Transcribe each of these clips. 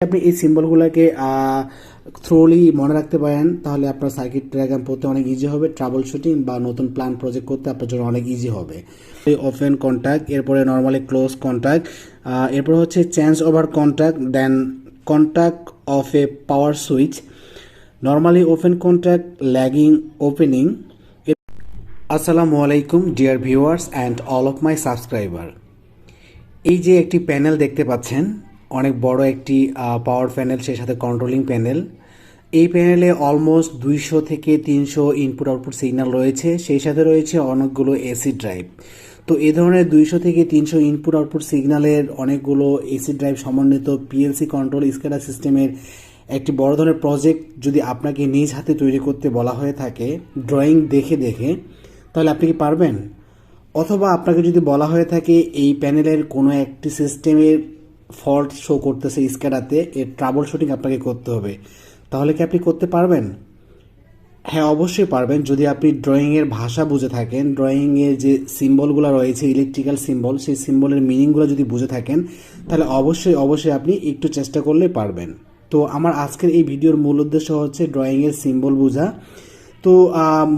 আপনি এই সিম্বলগুলোকে থ্রোলি মনে রাখতে পারেন, তাহলে আপনার সার্কিট ডায়াগ্রাম পড়তে অনেক ইজি হবে ট্রাবল শুটিং বা নতুন প্ল্যান প্রজেক্ট করতে আপনার জন্য অনেক ইজি হবে। ওপেন কন্ট্যাক্ট এরপরে নর্মালি ক্লোজ কন্ট্যাক্ট এরপর হচ্ছে change over contact then contact of a power switch normally open contact lagging opening আসসালামু আলাইকুম dear viewers and all of my subscriber এই যে একটি প্যানেল দেখতে পাচ্ছেন অনেক বড় একটি পাওয়ার প্যানেল সেই সাথে কন্ট্রোলিং প্যানেল এই প্যানেলে অলমোস্ট দুইশো থেকে তিনশো ইনপুট আউটপুট সিগন্যাল রয়েছে। সেই সাথে রয়েছে অনেকগুলো এসি ড্রাইভ তো এ ধরনের দুইশো থেকে তিনশো ইনপুট আউটপুট সিগন্যালের অনেকগুলো এসি ড্রাইভ সমন্বিত পিএলসি কন্ট্রোল স্কেডার সিস্টেমের একটি বড় ধরনের প্রজেক্ট যদি আপনাকে নিজ হাতে তৈরি করতে বলা হয়ে থাকে ড্রয়িং দেখে দেখে, তাহলে আপনি কি পারবেন? অথবা আপনাকে যদি বলা হয়ে থাকে, এই প্যানেলের কোনো একটি সিস্টেমের ফল্ট শো করতেছে স্ক্যাডাতে এর ট্রাবল শুটিং আপনাকে করতে হবে। তাহলে কি আপনি করতে পারবেন? হ্যাঁ অবশ্যই পারবেন। যদি আপনি ড্রয়িংয়ের ভাষা বুঝে থাকেন ড্রয়িংয়ের যে সিম্বলগুলো রয়েছে ইলেকট্রিক্যাল সিম্বল সেই সিম্বলের মিনিংগুলো যদি বুঝে থাকেন, তাহলে অবশ্যই অবশ্যই আপনি একটু চেষ্টা করলে পারবেন। তো আমার আজকের এই ভিডিওর মূল উদ্দেশ্য হচ্ছে ড্রয়িংয়ের সিম্বল বোঝা। তো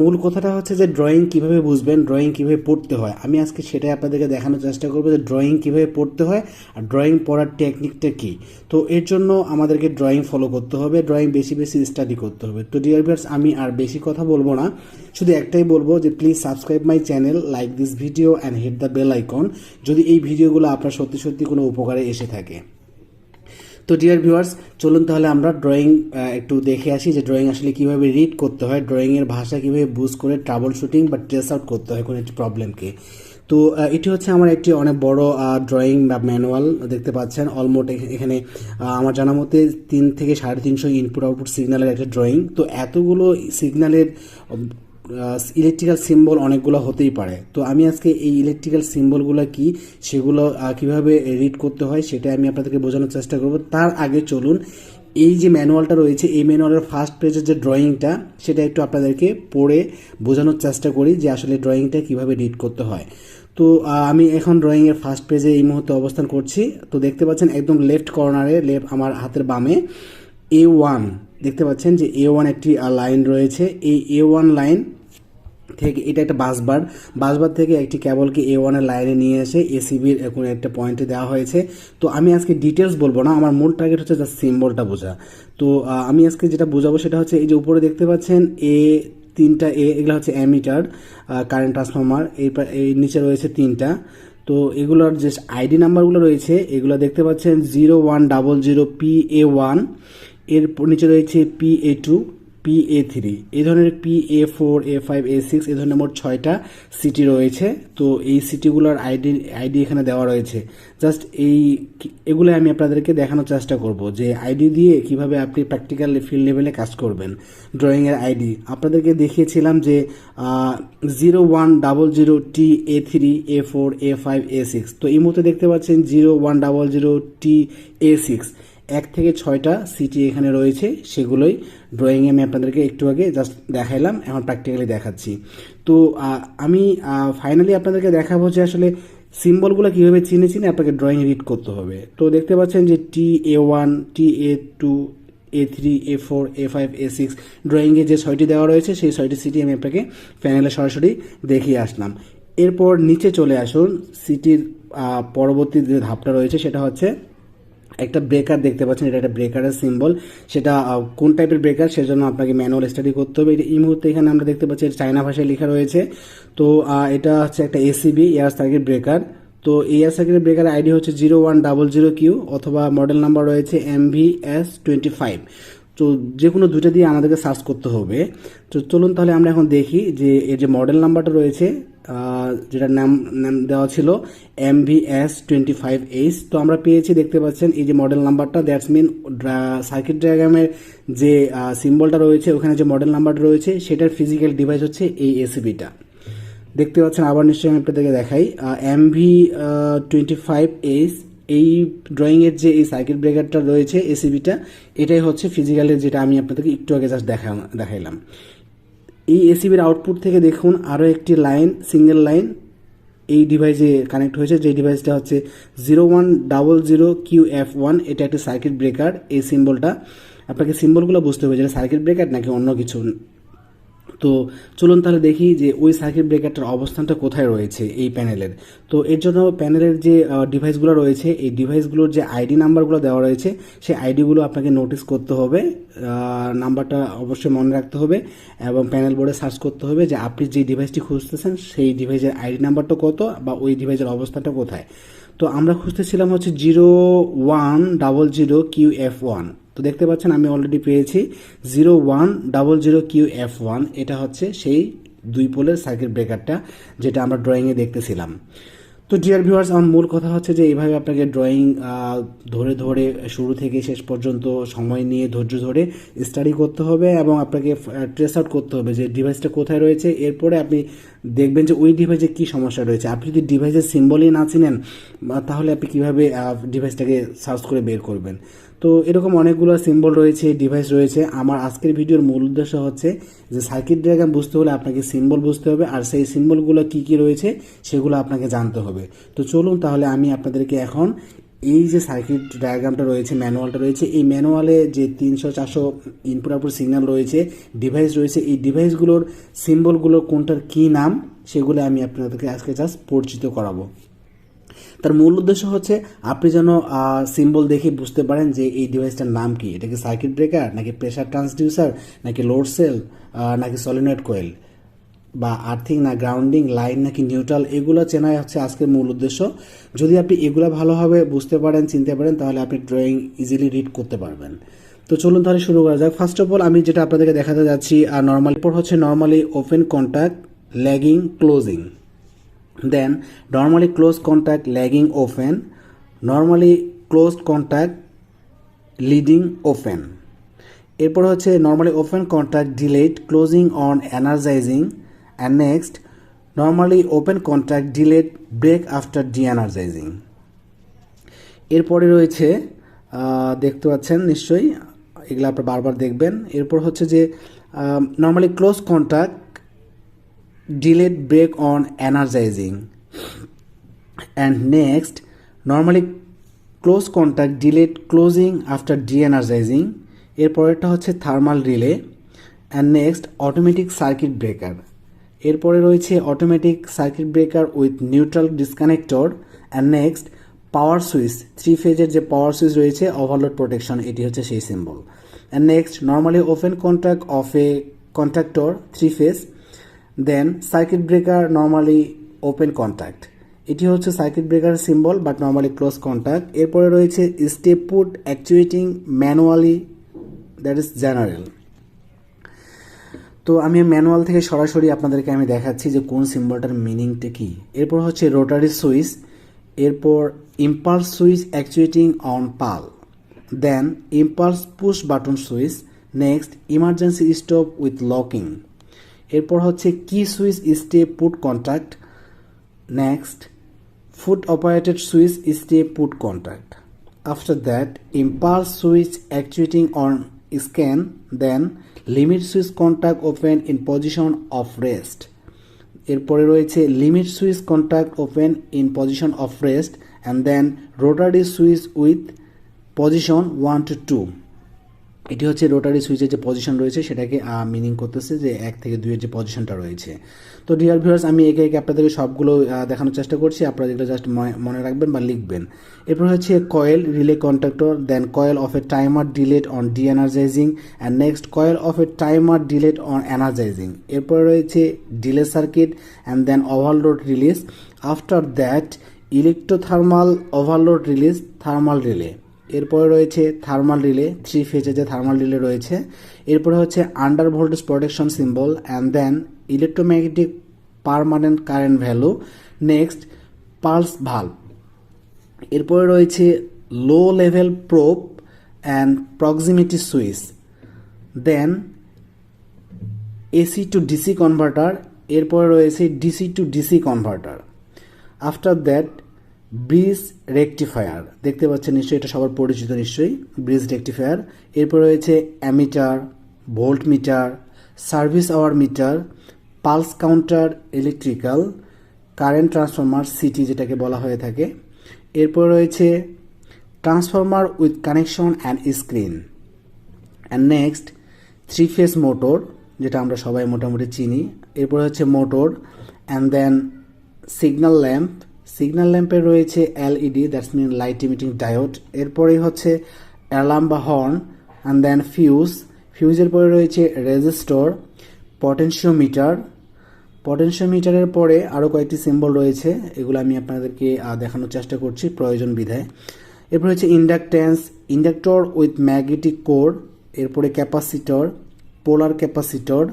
মূল কথাটা হচ্ছে যে ড্রয়িং কীভাবে বুঝবেন ড্রয়িং কীভাবে পড়তে হয়? আমি আজকে সেটাই আপনাদেরকে দেখানোর চেষ্টা করব যে ড্রয়িং কীভাবে পড়তে হয় আর ড্রয়িং পড়ার টেকনিকটা কী। তো, এর জন্য আমাদেরকে ড্রয়িং ফলো করতে হবে ড্রয়িং বেশি বেশি স্টাডি করতে হবে। তো ডিয়ার ভিউয়ার্স আমি আর বেশি কথা বলব না। শুধু একটাই বলব যে please subscribe my channel like this video and hit the bell icon যদি এই ভিডিওগুলো আপনার সত্যি সত্যি কোনো উপকারে এসে থাকে। তো ডিয়ার ভিউয়ার্স চলুন তাহলে আমরা ড্রয়িং একটু দেখে আসি যে ড্রয়িং আসলে কীভাবে রিড করতে হয় ড্রয়িংয়ের ভাষা কীভাবে বুঝ করে ট্রাবল শুটিং বা ট্রেস আউট করতে হয় কোনো একটি প্রবলেমকে তো এটি হচ্ছে আমার একটি অনেক বড় ড্রয়িং বা ম্যানুয়াল দেখতে পাচ্ছেন। অলমোস্ট এখানে আমার জানা মতে তিন থেকে সাড়ে তিনশো ইনপুট আউটপুট সিগন্যালের একটা ড্রয়িং তো এতগুলো সিগন্যালের ইলেকট্রিক্যাল সিম্বল অনেকগুলো হতেই পারে। তো আমি আজকে এই ইলেকট্রিক্যাল সিম্বলগুলো কি, সেগুলো কীভাবে রিড করতে হয় সেটা আমি আপনাদেরকে বোঝানোর চেষ্টা করব। তার আগে চলুন, এই যে ম্যানুয়ালটা রয়েছে, এই ম্যানুয়ালের ফার্স্ট পেজের যে ড্রয়িংটা সেটা একটু আপনাদেরকে পড়ে বোঝানোর চেষ্টা করি যে আসলে ড্রয়িংটা কীভাবে রিড করতে হয়। তো আমি এখন ড্রয়িংয়ের ফার্স্ট পেজে এই মুহূর্তে অবস্থান করছি। তো দেখতে পাচ্ছেন একদম লেফট কর্নারে লেফট আমার হাতের বামে এ ওয়ান দেখতে পাচ্ছেন যে এ ওয়ান একটি লাইন রয়েছে। এই এ ওয়ান লাইন থেকে এটা একটা বাসবার। বাসবার থেকে একটি কেবলকে এ ওয়ানের লাইনে নিয়ে এসে এসিবির কোনো একটা পয়েন্টে দেওয়া হয়েছে। তো আমি আজকে ডিটেলস বলব না, আমার মূল টার্গেট হচ্ছে জাস্ট সিম্বলটা বোঝা। তো আমি আজকে যেটা বোঝাবো সেটা হচ্ছে এই যে উপরে দেখতে পাচ্ছেন এ তিনটা এ এগুলো হচ্ছে অ্যামিটার কারেন্ট ট্রান্সফর্মার এই নিচে রয়েছে তিনটা। তো এগুলোর যে আইডি নাম্বারগুলো রয়েছে, এগুলো দেখতে পাচ্ছেন zero one double zero P A ওয়ানের নিচে রয়েছে P A two P A three এই ধরনের P A four A five A six এই ধরনের মোট ছয়টা সিটি রয়েছে। তো এই সিটিগুলোর আইডি আইডি এখানে দেওয়া রয়েছে। জাস্ট এই এগুলো আমি আপনাদেরকে দেখানোর চেষ্টা করব যে আইডি দিয়ে কীভাবে আপনি প্র্যাকটিক্যাল ফিল্ড লেভেলে কাজ করবেন ড্রয়িংয়ের আইডি আপনাদেরকে দেখিয়েছিলাম যে zero one double zero T A three A four A five A six তো এই মুহূর্তে দেখতে পাচ্ছেন zero one double zero T A six এক থেকে ছয়টা সিটি এখানে রয়েছে, সেগুলোই ড্রয়িংয়ে আমি আপনাদেরকে একটু আগে জাস্ট দেখাইলাম, এখন প্র্যাকটিক্যালি দেখাচ্ছি। তো আমি ফাইনালি আপনাদেরকে দেখাবো যে আসলে সিম্বলগুলো কীভাবে চিনে চিনে আপনাকে ড্রয়িং রিড করতে হবে। তো দেখতে পাচ্ছেন যে T A one T A two A three A four A five A six ড্রয়িংয়ে যে ছয়টি দেওয়া রয়েছে, সেই ছয়টি সিটি আমি আপনাকে প্যানেলে সরাসরি দেখিয়ে আসলাম। এরপর নিচে চলে আসুন, সিটির পরবর্তী যে ধাপটা রয়েছে সেটা হচ্ছে একটা ব্রেকার দেখতে পাচ্ছেন, এটা একটা ব্রেকারের সিম্বল সেটা কোন টাইপের ব্রেকার সেজন্য আপনাকে ম্যানুয়াল স্টাডি করতে হবে। এই মুহূর্তে এখানে আমরা দেখতে পাচ্ছি এটা চায়না ভাষায় লেখা রয়েছে। তো এটা হচ্ছে একটা এসিবি এয়ার সার্কিট ব্রেকার তো এয়ার সার্কিটের ব্রেকার আইডি হচ্ছে zero one double zero Q অথবা মডেল নাম্বার রয়েছে M V S twenty five তো যে কোনো দুইটা দিয়ে আমাদেরকে সার্চ করতে হবে। তো চলুন তাহলে আমরা এখন দেখি যে এর যে মডেল নাম্বারটা রয়েছে যেটার নাম নাম দেওয়া ছিল M V S twenty five H তো আমরা পেয়েছি, দেখতে পাচ্ছেন, এই যে মডেল নাম্বারটা দ্যাটস মিন সার্কিট ডায়াগ্রামের যে সিম্বলটা রয়েছে, ওখানে যে মডেল নাম্বারটা রয়েছে, সেটার ফিজিক্যাল ডিভাইস হচ্ছে এই এসিবিটা দেখতে পাচ্ছেন, আবার নিশ্চয়ই আমি আপনাদেরকে দেখাই M V twenty five H এই ড্রয়িংয়ের যে এই সার্কিট ব্রেকারটা রয়েছে এসিবিটা এটাই হচ্ছে ফিজিক্যালের যেটা আমি আপনাদেরকে একটু আগে জাস্ট দেখা, দেখাইলাম। এই এসিবির আউটপুট থেকে দেখুন আরও একটি লাইন সিঙ্গেল লাইন এই ডিভাইসে কানেক্ট হয়েছে, যে ডিভাইসটা হচ্ছে zero one double zero Q F one এটা একটা সার্কিট ব্রেকার এই সিম্বলটা আপনাকে সিম্বলগুলো বুঝতে হবে, যেটা সার্কিট ব্রেকার নাকি অন্য কিছু। তো চলুন তাহলে দেখি যে ওই সার্কিট ব্রেকারটার অবস্থানটা কোথায় রয়েছে এই প্যানেলের তো এর জন্য প্যানেলের যে ডিভাইসগুলো রয়েছে, এই ডিভাইসগুলোর যে আইডি নাম্বারগুলো দেওয়া রয়েছে, সেই আইডিগুলো আপনাকে নোটিস করতে হবে। নাম্বারটা অবশ্যই মনে রাখতে হবে এবং প্যানেল বোর্ডে সার্চ করতে হবে যে আপনি যে ডিভাইসটি খুঁজতেছেন, সেই ডিভাইসের আইডি নাম্বারটা কত বা ওই ডিভাইসের অবস্থানটা কোথায়। তো আমরা খুঁজতেছিলাম হচ্ছে zero one double zero Q F one. তো দেখতে পাচ্ছেন আমি অলরেডি পেয়েছি zero one double zero Q F one. এটা হচ্ছে সেই দুই পোলের সার্কিট ব্রেকারটা যেটা আমরা ড্রয়িংয়ে দেখতেছিলাম। তো ডিয়ার ভিউয়ার্স আমার মূল কথা হচ্ছে যে এইভাবে আপনাকে ড্রয়িং ধরে ধরে শুরু থেকে শেষ পর্যন্ত সময় নিয়ে ধৈর্য ধরে স্টাডি করতে হবে এবং আপনাকে ট্রেস আউট করতে হবে যে ডিভাইসটা কোথায় রয়েছে। এরপরে আপনি দেখবেন যে ওই ডিভাইসে কী সমস্যা রয়েছে। আপনি যদি ডিভাইসের সিম্বলই না চিনেন তাহলে আপনি কীভাবে ডিভাইসটাকে সার্চ করে বের করবেন? তো এরকম অনেকগুলো সিম্বল রয়েছে ডিভাইস রয়েছে। আমার আজকের ভিডিওর মূল উদ্দেশ্য হচ্ছে যে সার্কিট ডায়াগ্রাম বুঝতে হলে আপনাকে সিম্বল বুঝতে হবে আর সেই সিম্বলগুলো কী কী রয়েছে সেগুলো আপনাকে জানতে হবে। তো চলুন তাহলে আমি আপনাদেরকে এখন এই যে সার্কিট ডায়াগ্রামটা রয়েছে ম্যানুয়ালটা রয়েছে, এই ম্যানুয়ালে যে তিনশো, চারশো ইনপুট আউটপুট সিগন্যাল রয়েছে ডিভাইস রয়েছে, এই ডিভাইসগুলোর সিম্বলগুলোর কোনটার কী নাম সেগুলো আমি আপনাদেরকে আজকে জাস্ট পরিচিত করাবো। তার মূল উদ্দেশ্য হচ্ছে আপনি যেন সিম্বল দেখে বুঝতে পারেন যে এই ডিভাইসটার নাম কি। এটা কি সার্কিট ব্রেকার নাকি প্রেশার ট্রান্সডিউসার নাকি লোড সেল নাকি সলিনয়েড কোয়েল বা আর্থিং না গ্রাউন্ডিং লাইন নাকি নিউট্রাল এগুলো চেনাই হচ্ছে আজকের মূল উদ্দেশ্য। যদি আপনি এগুলো ভালোভাবে বুঝতে পারেন, চিনতে পারেন, তাহলে আপনি ড্রয়িং ইজিলি রিড করতে পারবেন। তো চলুন তাহলে শুরু করা যাক। ফার্স্ট অফ অল আমি যেটা আপনাদেরকে দেখাতে যাচ্ছি আর নর্মালি পর হচ্ছে normally open contact lagging closing then, normally close contact lagging open normally closed contact leading open এরপর হচ্ছে normally open contact delayed closing on energizing and next normally open contact delayed break after de-energizing এরপরে রয়েছে দেখতে পাচ্ছেন নিশ্চয়ই, এগুলো আপনার বারবার দেখবেন। এরপর হচ্ছে যে normally close contact delayed break on energizing. And next, normally close contact delayed closing after de-energizing. এরপরেরটা হচ্ছে thermal relay and next automatic circuit breaker এরপরে রয়েছে automatic circuit breaker with neutral disconnector and next power switch three ফেজের যে power switch রয়েছে overload protection এটি হচ্ছে সেই symbol and next normally open contract of a contractor three phase then circuit breaker normally open contact এটি হচ্ছে circuit breaker symbol but normally close contact এরপরে রয়েছে step put actuating manually that is general তো আমি manual থেকে সরাসরি আপনাদেরকে আমি দেখাচ্ছি যে কোন সিম্বলটার মিনিংটা কী। এরপর হচ্ছে রোটারি সুইচ এরপর impulse switch actuating on pull then impulse push button switch next emergency stop with locking এরপর হচ্ছে key switch stay put contract? Next, foot operated switch stay put contract. After that, impulse switch actuating on scan, then limit switch contact open in position of rest. এরপরে রয়েছে limit switch contact open in position of rest, and then rotary switch with position one two two. এটি হচ্ছে rotary সুইচের যে position রয়েছে, সেটাকে meaning করতেছে যে এক থেকে দুইয়ের যে পজিশনটা রয়েছে। তো ডিয়ার ভিউয়ার্স আমি একে একে আপনাদেরকে সবগুলো দেখানোর চেষ্টা করছি। আপনারা যেগুলো জাস্ট মনে রাখবেন বা লিখবেন। এরপর হচ্ছে coil relay contractor then coil of a timer delayed on de-energizing and next coil of a timer delayed on energizing এরপর রয়েছে delay circuit and then overload release after that electrothermal overload release thermal relay এরপরে রয়েছে thermal relay three ফেজে যে thermal relay রয়েছে, এরপরে হচ্ছে under voltage protection symbol and then electromagnetic permanent current value next pulse valve এরপরে রয়েছে low level probe and proximity switch then AC to DC converter এরপরে রয়েছে DC to DC converter after that bridge rectifier. দেখতে পাচ্ছেন নিশ্চয়ই, এটা সবার পরিচিত নিশ্চয়ই, ব্রিজ রেকটিফায়ার। এরপর রয়েছে ammeter, volt meter, service hour meter, pulse counter electrical, current transformer CT যেটাকে বলা হয়ে থাকে। এরপর রয়েছে transformer with connection and screen. And next three phase motor, যেটা আমরা সবাই মোটামুটি চিনি। এরপর হচ্ছে motor, and then signal lamp signal ল্যাম্পে রয়েছে LED that's mean light emitting diode এরপরেই হচ্ছে অ্যালার্ম বা হর্ন অ্যান্ড দেন ফিউজ ফিউজের পরে রয়েছে রেজিস্টর পটেনশিওমিটার পটেনশিওমিটারের পরে আরও কয়েকটি সিম্বল রয়েছে, এগুলো আমি আপনাদেরকে দেখানোর চেষ্টা করছি প্রয়োজন বিধায়। এরপর হচ্ছে inductance inductor with magnetic core এরপরে ক্যাপাসিটর পোলার ক্যাপাসিটর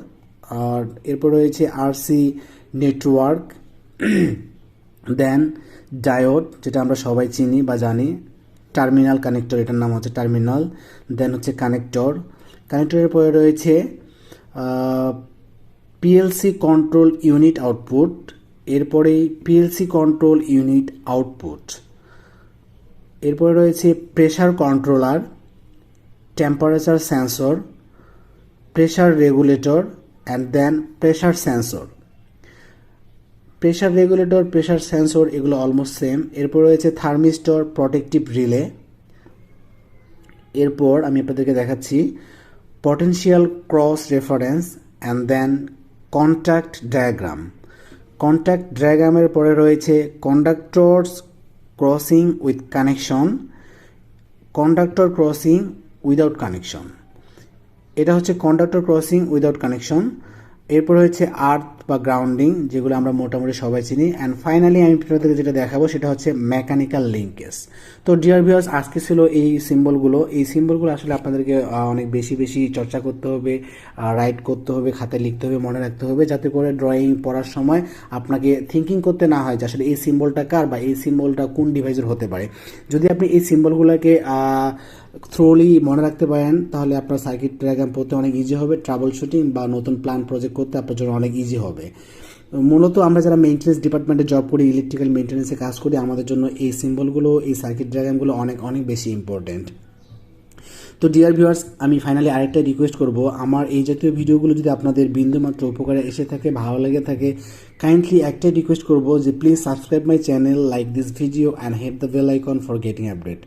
আর এরপর রয়েছে আরসি নেটওয়ার্ক দেন ডায়োড যেটা আমরা সবাই চিনি বা জানি টার্মিনাল কানেক্টর এটার নাম হচ্ছে টার্মিনাল দেন হচ্ছে কানেক্টর কানেক্টরের পরে রয়েছে পিএলসি কন্ট্রোল ইউনিট আউটপুট এরপরেই পিএলসি কন্ট্রোল ইউনিট আউটপুট এরপরে রয়েছে pressure controller temperature sensor pressure regulator and then pressure sensor pressure regulator pressure sensor, এগুলো অলমোস্ট সেম এরপর রয়েছে থার্মিস্টর প্রোটেকটিভ রিলে এরপর আমি আপনাদেরকে দেখাচ্ছি potential cross reference and then contact diagram contact ডায়াগ্রামের পরে রয়েছে conductors crossing with connection conductor crossing without connection এটা হচ্ছে কন্ডাক্টর ক্রসিং উইদাউট কানেকশন এরপর হচ্ছে আর্থ বা গ্রাউন্ডিং যেগুলো আমরা মোটামুটি সবাই চিনি। অ্যান্ড ফাইনালি আমি আপনাদেরকে যেটা দেখাবো, সেটা হচ্ছে মেকানিক্যাল লিঙ্কেজ তো ডিয়ার ভিউয়ার্স আজকে ছিল এই সিম্বলগুলো এই সিম্বলগুলো আসলে আপনাদেরকে অনেক বেশি বেশি চর্চা করতে হবে রাইট করতে হবে, খাতায় লিখতে হবে, মনে রাখতে হবে, যাতে করে ড্রয়িং পড়ার সময় আপনাকে থিঙ্কিং করতে না হয় যে আসলে এই সিম্বলটা কার বা এই সিম্বলটা কোন ডিভাইসের হতে পারে। যদি আপনি এই সিম্বলগুলোকে থ্রোলি মনে রাখতে পারেন, তাহলে আপনার সার্কিট ডায়াগ্রাম পড়তে অনেক ইজি হবে ট্রাবল শুটিং বা নতুন প্ল্যান প্রজেক্ট করতে আপনার জন্য অনেক ইজি হবে। মূলত আমরা যারা মেনটেন্যান্স ডিপার্টমেন্টে জব করি ইলেকট্রিক্যাল মেনটেন্যান্সে কাজ করি, আমাদের জন্য এই সিম্বলগুলো এই সার্কিট ডায়াগ্রামগুলো অনেক অনেক বেশি ইম্পর্টেন্ট তো ডিয়ার ভিউয়ার্স আমি ফাইনালি আরেকটা রিকোয়েস্ট করব। আমার এই জাতীয় ভিডিওগুলো যদি আপনাদের বিন্দুমাত্র উপকারে এসে থাকে, ভালো লেগে থাকে কাইন্ডলি একটাই রিকোয়েস্ট করব যে please subscribe my channel like this video and head the bell icon for getting update